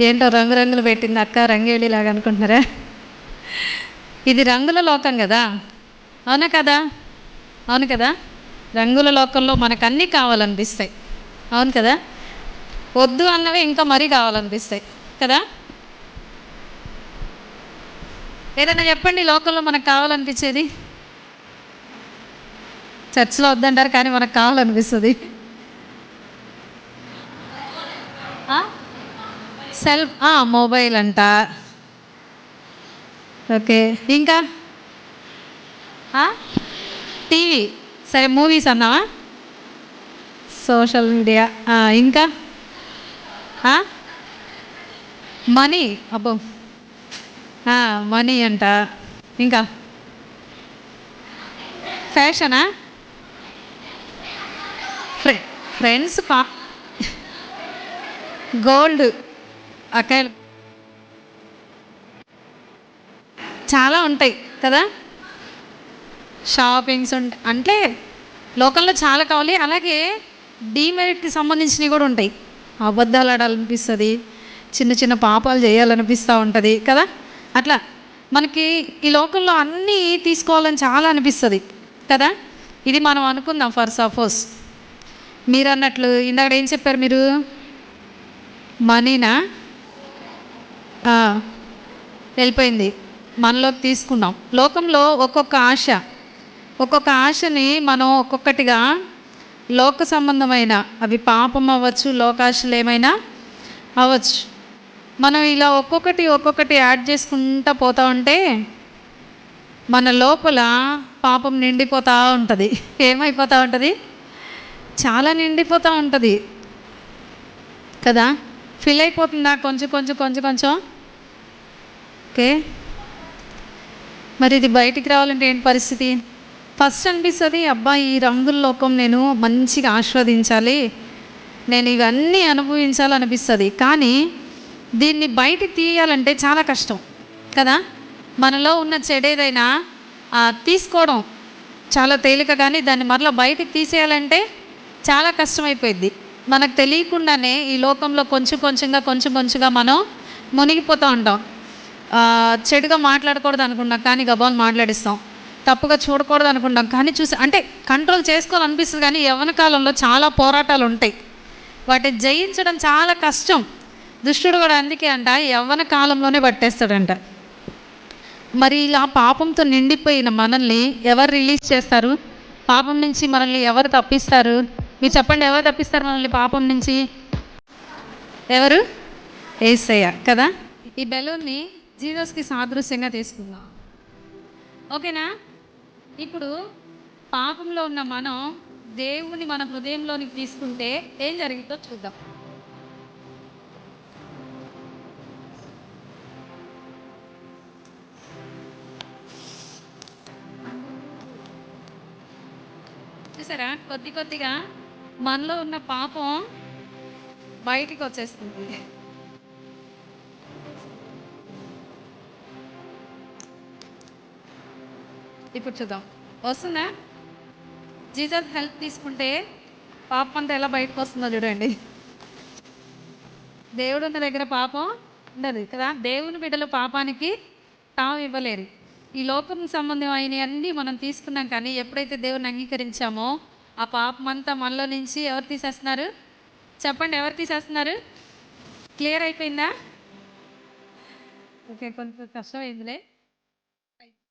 ఏంటో రంగురంగులు పెట్టింది అక్క రంగేలిలాగా అనుకుంటున్నారా? ఇది రంగుల లోకం కదా? అవునా కదా? అవును కదా? రంగుల లోకంలో మనకు అన్నీ కావాలనిపిస్తాయి. అవును కదా? వద్దు అన్నవి ఇంకా మరీ కావాలనిపిస్తాయి. కదా? ఏదైనా చెప్పండి లోకంలో మనకు కావాలనిపించేది? చర్చిలో వద్దంటారు కానీ మనకు కావాలనిపిస్తుంది. సెల్ మొబైల్ అంట. ఓకే ఇంకా? టీవీ సరే మూవీస్ అన్నావా? సోషల్ మీడియా ఇంకా? మనీ అబ్బో. మనీ అంట. ఇంకా? ఫ్యాషనా? ఫ్రె ఫ్రెండ్స్ పా. గోల్డ్. అకాయలు చాలా ఉంటాయి కదా? షాపింగ్స్ ఉంటాయి అంటే లోకంలో చాలా కావాలి. అలాగే డీమెరిట్కి సంబంధించినవి కూడా ఉంటాయి. అబద్ధాలు ఆడాలనిపిస్తుంది చిన్న చిన్న పాపాలు చేయాలనిపిస్తూ ఉంటుంది కదా? అట్లా మనకి ఈ లోకంలో అన్నీ తీసుకోవాలని చాలా అనిపిస్తుంది కదా? ఇది మనం అనుకుందాం ఫర్ సపోజ్ మీరు అన్నట్లు ఇందాక ఏం చెప్పారు మీరు? మనీనా వెళ్ళిపోయింది. మనలోకి తీసుకున్నాం. లోకంలో ఒక్కొక్క ఆశ. ఒక్కొక్క ఆశని మనం ఒక్కొక్కటిగా లోక సంబంధమైన అవి పాపం అవ్వచ్చు లోకాశలు ఏమైనా అవ్వచ్చు. మనం ఇలా ఒక్కొక్కటి ఒక్కొక్కటి యాడ్ చేసుకుంటూ పోతూ ఉంటే మన లోపల పాపం నిండిపోతూ ఉంటుంది. ఏమైపోతూ ఉంటుంది? చాలా నిండిపోతూ ఉంటుంది. కదా? ఫిల్ అయిపోతుందా కొంచెం కొంచెం కొంచెం కొంచెం. ఓకే. మరి ఇది బయటికి రావాలంటే ఏంటి పరిస్థితి? ఫస్ట్ అనిపిస్తుంది అబ్బా ఈ రంగుల లోకం నేను మంచిగా ఆస్వాదించాలి. నేను ఇవన్నీ అనుభవించాలనిపిస్తుంది. కానీ దీన్ని బయటికి తీయాలంటే చాలా కష్టం కదా? మనలో ఉన్న చెడేదైనా తీసుకోవడం చాలా తేలిక కానీ దాన్ని మరలా బయటికి తీసేయాలంటే చాలా కష్టమైపోయింది మనకు తెలియకుండానే ఈ లోకంలో కొంచెం కొంచెంగా కొంచెం కొంచెంగా మనం మునిగిపోతూ ఉంటాం. చెడుగా మాట్లాడకూడదు అనుకుంటాం కానీ గబాలు మాట్లాడిస్తాం. తప్పుగా చూడకూడదు అనుకుంటాం కానీ చూసి అంటే కంట్రోల్ చేసుకోవాలనిపిస్తుంది కానీ యవన కాలంలో చాలా పోరాటాలు ఉంటాయి. వాటిని జయించడం చాలా కష్టం. దుష్టుడు కూడా అందుకే అంట యవ్వన కాలంలోనే పట్టేస్తాడంట. మరి ఇలా పాపంతో నిండిపోయిన మనల్ని ఎవరు రిలీజ్ చేస్తారు? పాపం నుంచి మనల్ని ఎవరు తప్పిస్తారు? మీరు చెప్పండి ఎవరు తప్పిస్తారు మనల్ని పాపం నుంచి? ఎవరు? ఏసయ్య కదా? ఈ బెలూన్ని జీరోస్కి సాదృశ్యంగా తీసుకుందాం. ఓకేనా? ఇప్పుడు పాపంలో ఉన్న మనం దేవుని మన హృదయంలోనికి తీసుకుంటే ఏం జరిగిందో చూద్దాం. చూసారా? కొద్ది కొద్దిగా మనలో ఉన్న పాపం బయటికి వచ్చేస్తుంది. ఇప్పుడు చూద్దాం. వస్తుందా? జీజస్ హెల్ప్ తీసుకుంటే పాపం అంతా ఎలా బయటకు వస్తుందో చూడండి. దేవుడు ఉన్న దగ్గర పాపం ఉండదు కదా? దేవుని బిడ్డలు పాపానికి తాము ఇవ్వలేరు. ఈ లోకం సంబంధం అయినవన్నీ మనం తీసుకున్నాం కానీ ఎప్పుడైతే దేవుని అంగీకరించామో ఆ పాపం అంతా మనలో నుంచి ఎవరు తీసేస్తున్నారు? చెప్పండి ఎవరు తీసేస్తున్నారు? క్లియర్ అయిపోయిందా? ఓకే కొంచెం కష్టమైందిలే.